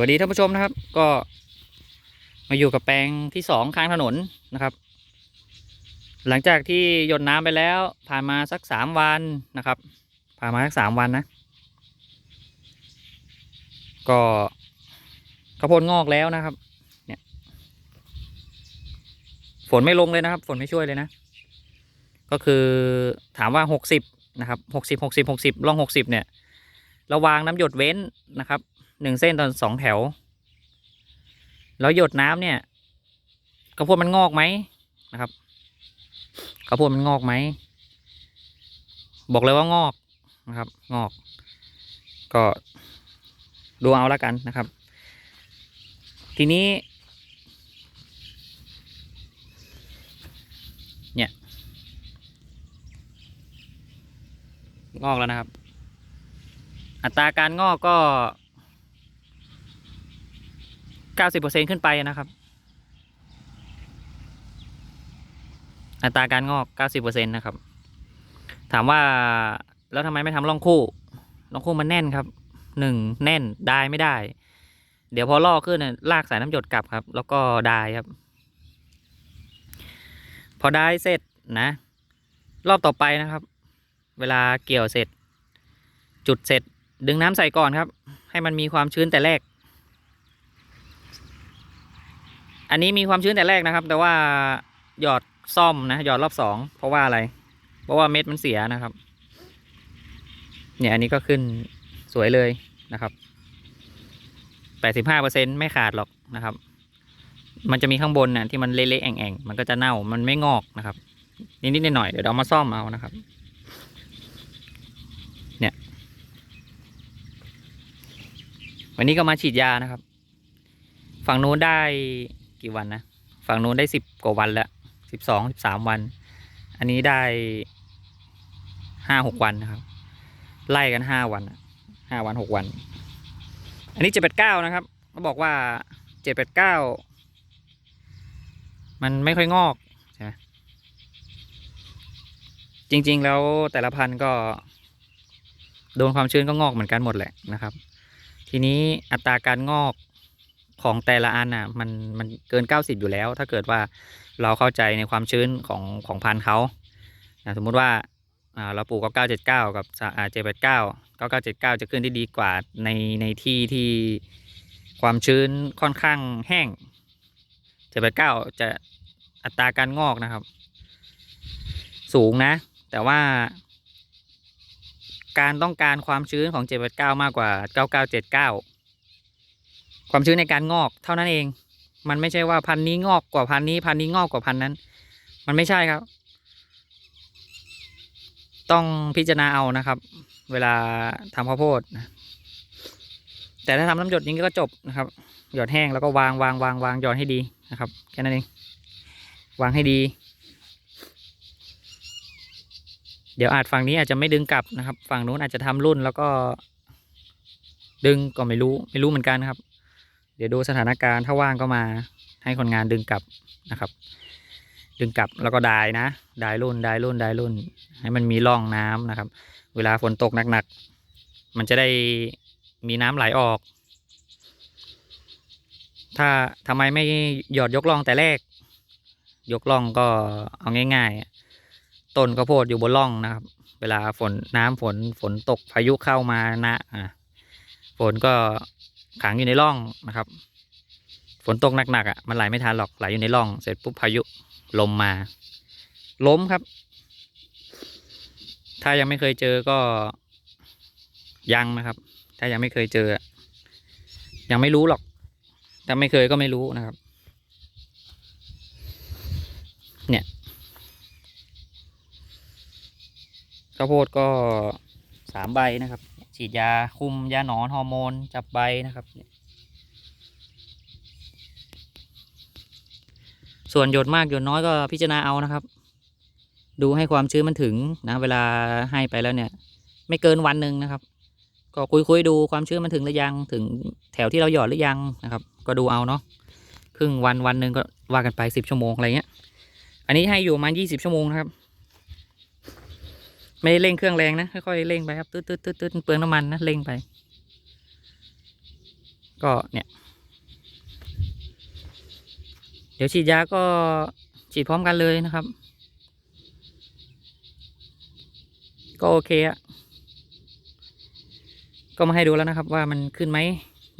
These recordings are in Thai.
วัสดีท่านผู้ชมนะครับ ก็มาอยู่กับแปลงที่สองข้างถนนนะครับ หลังจากที่หยดน้ำไปแล้ว ผ่านมาสักสามวันนะครับ ผ่านมาสักสามวันนะ ก็ข้าวโพดงอกแล้วนะครับ เนี่ย ฝนไม่ลงเลยนะครับ ฝนไม่ช่วยเลยนะ ก็คือถามว่าหกสิบนะครับหกสิบหกสิบหกสิบล่องหกสิบเนี่ยราวางน้ำหยดเว้นนะครับ หนึ่งเส้นตอนสองแถว แล้วหยดน้ำเนี่ยข้าวโพดมันงอกไหมนะครับข้าวโพดมันงอกไหมบอกเลยว่างอกนะครับ งอก ก็ดูเอาล้วกันนะครับ ทีนี้ เนี่ยงอกแล้วนะครับ อัตราการงอกก็ เก้าสิบเปอร์เซ็นขึ้นไปนะครับ อัตราการงอกเก้าสิบเปอร์เซ็นนะครับ ถามว่าแล้วทำไมไม่ทำร่องคู่ร่องคู่มันแน่นครับหนึ่งแน่นได้ไม่ได้ เดี๋ยวพอลอกขึ้นน่ะลากสายน้ำหยดกลับครับ แล้วก็ได้ครับ พอได้เสร็จนะ รอบต่อไปนะครับ เวลาเกี่ยวเสร็จ จุดเสร็จดึงน้ำใส่ก่อนครับ ให้มันมีความชื้นแต่แรก อันนี้มีความชื้นแต่แรกนะครับ แต่ว่าหยอดซ่อมนะหยอดรอบสองเพราะว่าอะไร เพราะว่าเม็ดมันเสียนะครับ เนี่ยอันนี้ก็ขึ้นสวยเลยนะครับแปดสิบห้าเปอร์เซ็นไม่ขาดหรอกนะครับ มันจะมีข้างบนน่ะที่มันเละๆแอ่งๆ มันก็จะเน่ามันไม่งอกนะครับ นิดๆหน่อยๆเดี๋ยวเรามาซ่อมเอานะครับ เนี่ย วันนี้ก็มาฉีดยานะครับ ฝั่งโน้นได้ กี่วันนะ ฝั่งนู้นได้สิบกว่าวันแล้วสิบสองสิบสามวัน อันนี้ได้ห้าหกวันนะครับ ไล่กันห้าวันห้าวันหกวัน อันนี้เจ็ดแปดเก้านะครับเขาบอกว่าเจ็ดแปดเก้ามันไม่ค่อยงอกใช่ไหมจริง ๆ แล้วแต่ละพันธุ์ก็ โดนความชื้นก็งอกเหมือนกันหมดแหละนะครับ ทีนี้อัตราการงอก ของแต่ละอันอะมันมันเกิน 90 อยู่แล้ว ถ้าเกิดว่าเราเข้าใจในความชื้นของของพันธุ์เขาอะสมมุติว่าเราปลูกก็979 กับอ่า789 9979จะขึ้นได้ดีกว่าในในที่ที่ความชื้นค่อนข้างแห้ง789จะอัตราการงอกนะครับ สูงนะ แต่ว่า การต้องการความชื้นของ789มากกว่า9979 ความชื้นในการงอกเท่านั้นเอง มันไม่ใช่ว่าพันนี้งอกกว่าพันนี้ พันนี้งอกกว่าพันนั้น มันไม่ใช่ครับ ต้องพิจารณาเอานะครับ เวลาทำข้าวโพดนะแต่ถ้าทำน้ำหยดนี้ก็จบนะครับ หยดแห้งแล้วก็วางวางวางวางหยอดให้ดีนะครับ แค่นั้นเอง วางให้ดี เดี๋ยวอาจฝั่งนี้อาจจะไม่ดึงกลับนะครับ ฝั่งนู้นอาจจะทำรุ่นแล้วก็ดึงก็ไม่รู้ไม่รู้เหมือนกันครับ เดี๋ยวดูสถานการณ์ถ้าว่างก็มาให้คนงานดึงกลับนะครับ ดึงกลับแล้วก็ดายนะดายรุ่นดายรุ่นดายรุ่น ให้มันมีร่องน้ำนะครับ เวลาฝนตกหนักๆมันจะได้มีน้ำไหลออก ถ้าทำไมไม่หยอดยกร่องแต่แรก ยกร่องก็เอาง่าย ๆ ต้นข้าวโพดอยู่บนร่องนะครับ เวลาฝนน้ำฝนฝนตกพายุเข้ามานะอะฝนก็ ขังอยู่ในร่องนะครับ ฝนตกหนักๆอะมันไหลไม่ทันหรอกไหลอยู่ในร่อง เสร็จปุ๊บพายุลมมา ล้มครับ ถ้ายังไม่เคยเจอก็ยังนะครับ ถ้ายังไม่เคยเจอ ยังไม่รู้หรอกถ้าไม่เคยก็ไม่รู้นะครับ เนี่ยข้าวโพดก็สามใบนะครับ ฉีดยาคุมยาหนอนฮอร์โมนจับใบนะครับ ส่วนหยดมากหยดน้อยก็พิจารณาเอานะครับ ดูให้ความชื้นมันถึงนะเวลาให้ไปแล้วเนี่ย ไม่เกินวันหนึ่งนะครับ ก็คุยคุยๆดูความชื้นมันถึงหรือยังถึงแถวที่เราหยอดหรือยังนะครับ ก็ดูเอาเนาะครึ่งวันวันหนึ่งก็ว่ากันไปสิบชั่วโมงอะไรเงี้ยอันนี้ให้อยู่ประมาณยี่สิบชั่วโมงนะครับ ไม่ได้เร่งเครื่องแรงนะค่อยๆเร่งไปครับตืดตืดตืดตืดเปลืองน้ำมันนะเร่งไป ก็เนี่ย เดี๋ยวฉีดยาก็ฉีดพร้อมกันเลยนะครับ ก็โอเคอะก็มาให้ดูแล้วนะครับว่ามันขึ้นไหม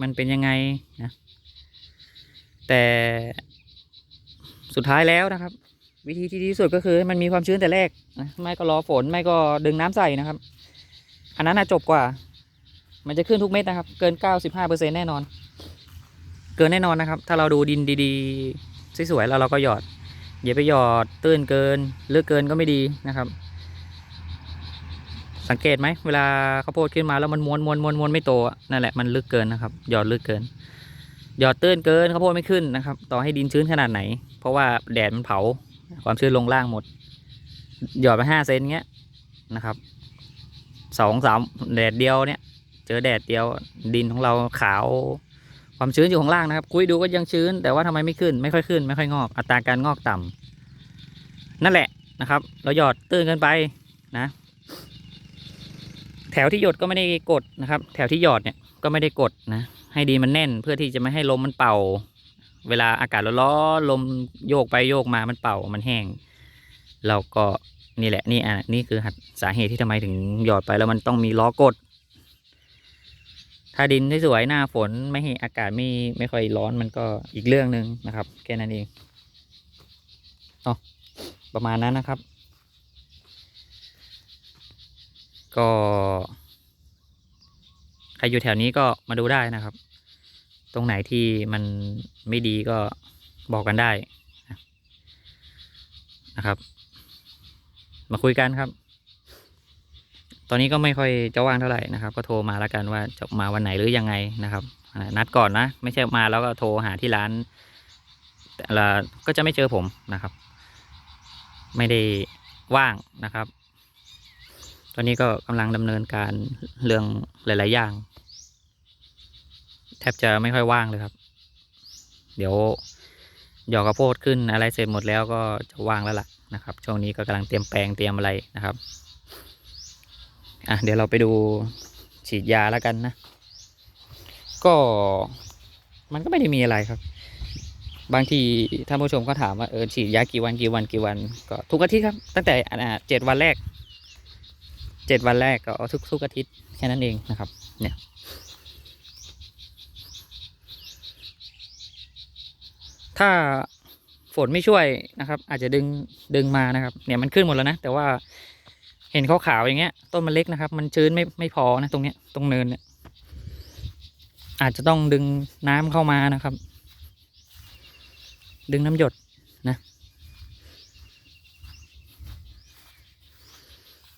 มันเป็นยังไงนะ แต่สุดท้ายแล้วนะครับ วิธีที่ดีที่สุดก็คือให้มันมีความชื้นแต่แรกนะไม่ก็รอฝนไม่ก็ดึงน้ำใส่นะครับ อันนั้นน่ะจบกว่า มันจะขึ้นทุกเม็ดนะครับ เกิน 95%แน่นอน เกินแน่นอนนะครับ ถ้าเราดูดินดีๆสวยๆแล้วเราก็หยอดอย่าไปหยอดตื้นเกินลึกเกินก็ไม่ดีนะครับ สังเกตไหมเวลาข้าวโพดขึ้นมาแล้วมันม้วนม้วนม้วนม้วนไม่โตนั่นแหละมันลึกเกินนะครับ หยอดลึกเกิน หยอดตื้นเกินข้าวโพดไม่ขึ้นนะครับ ต่อให้ดินชื้นขนาดไหน เพราะว่าแดดมันเผา ความชื้นลงล่างหมด หยอดไปห้าเซนเงี้ยนะครับสองสามแดดเดียวเนี่ย เจอแดดเดียวดินของเราขาว ความชื้นอยู่ข้างล่างนะครับ คุยดูก็ยังชื้น แต่ว่าทำไมไม่ขึ้น ไม่ค่อยขึ้น ไม่ค่อยงอก อัตราการงอกต่ำนั่นแหละนะครับ เราหยอดตื้นเกินไปนะ แถวที่หยดก็ไม่ได้กดนะครับ แถวที่หยอดเนี่ยก็ไม่ได้กดนะ ให้ดีมันแน่นเพื่อที่จะไม่ให้ลมมันเป่า เวลาอากาศร้อนลมโยกไปโยกมามันเป่ามันแห้ง เราก็นี่แหละนี่อะนี่คือสาเหตุที่ทำไมถึงหยอดไปแล้วมันต้องมีล้อกด ถ้าดินที่สวยหน้าฝนไม่ให้อากาศไม่ไม่ค่อยร้อนมันก็อีกเรื่องหนึ่งนะครับ แค่นั้นเองอ๋อประมาณนั้นนะครับ ก็ ใครอยู่แถวนี้ก็มาดูได้นะครับ ตรงไหนที่มันไม่ดีก็บอกกันได้นะครับ มาคุยกันครับ ตอนนี้ก็ไม่ค่อยจะว่างเท่าไหร่นะครับ ก็โทรมาแล้วกันว่าจะมาวันไหนหรือยังไงนะครับ นัดก่อนนะ ไม่ใช่มาแล้วก็โทรหาที่ร้านแต่ละก็จะไม่เจอผมนะครับ ไม่ได้ว่างนะครับ ตอนนี้ก็กำลังดำเนินการเรื่องหลาย ๆ อย่าง แทบจะไม่ค่อยว่างเลยครับ เดี๋ยวหยอกกระโพดขึ้นอะไรเสร็จหมดแล้วก็จะว่างแล้วล่ะนะครับ ช่วงนี้ก็กำลังเตรียมแปลงเตรียมอะไรนะครับอะเดี๋ยวเราไปดูฉีดยาแล้วกันนะ ก็มันก็ไม่ได้มีอะไรครับ บางทีท่านผู้ชมก็ถามว่าเออฉีดยากี่วันกี่วันกี่วัน ก็ทุกอาทิตย์ครับ ตั้งแต่อ่าเจ็ดวันแรกเจ็ดวันแรกก็ทุกทุกอาทิตย์แค่นั้นเองนะครับ เนี่ย ถ้าฝนไม่ช่วยนะครับ อาจจะดึงดึงมานะครับ เนี่ยมันขึ้นหมดแล้วนะ แต่ว่าเห็นขาวๆอย่างเงี้ย ต้นมันเล็กนะครับ มันชื้นไม่ไม่พอนะตรงเนี้ยตรงเนินเนี่ย อาจจะต้องดึงน้ำเข้ามานะครับ ดึงน้ำหยดนะ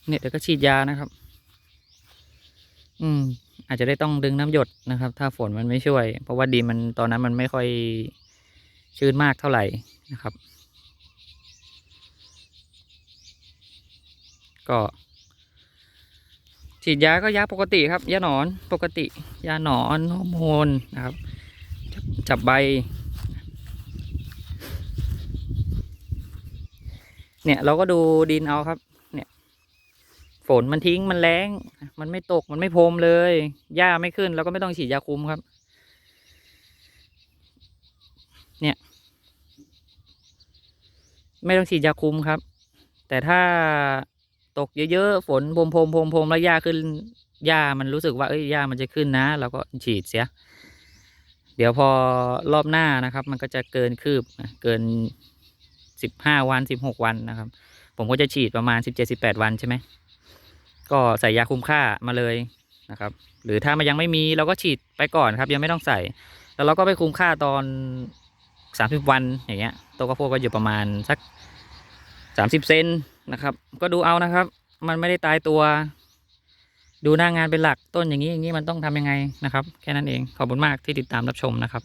เนี่ยเดี๋ยวก็ฉีดยานะครับ อืม อาจจะได้ต้องดึงน้ำหยดนะครับ ถ้าฝนมันไม่ช่วย เพราะว่าดินมันตอนนั้นมันไม่ค่อย ชื้นมากเท่าไหร่นะครับ ก็ฉีดยาก็ยาปกติครับ ยาหนอนปกติ ยาหนอนฮอร์โมนนะครับจับ จับใบ เนี่ยเราก็ดูดินเอาครับ เนี่ยฝนมันทิ้งมันแรง มันไม่ตกมันไม่พรมเลยหญ้าไม่ขึ้นเราก็ไม่ต้องฉีดยาคุมครับ เนี่ย ไม่ต้องฉีดยาคุมครับ แต่ถ้าตกเยอะๆฝนพรมพรมพรมพรมแล้วหญ้าขึ้นหญ้ามันรู้สึกว่าเอ้ยหญ้ามันจะขึ้นนะเราก็ฉีดเสีย เดี๋ยวพอรอบหน้านะครับ มันก็จะเกินคืบเกินสิบห้าวันสิบหกวันนะครับ ผมก็จะฉีดประมาณสิบเจ็ดสิบแปดวันใช่ไหมก็ใส่ยาคุมค่ามาเลยนะครับ หรือถ้ามันยังไม่มีเราก็ฉีดไปก่อนครับ ยังไม่ต้องใส่ แล้วเราก็ไปคุมค่าตอน สามสิบวันอย่างเงี้ยตัวกระโพดก็อยู่ประมาณสักสามสิบเซนนะครับ ก็ดูเอานะครับ มันไม่ได้ตายตัว ดูหน้างานเป็นหลักต้นอย่างนี้อย่างนี้มันต้องทำยังไงนะครับ แค่นั้นเองขอบคุณมากที่ติดตามรับชมนะครับ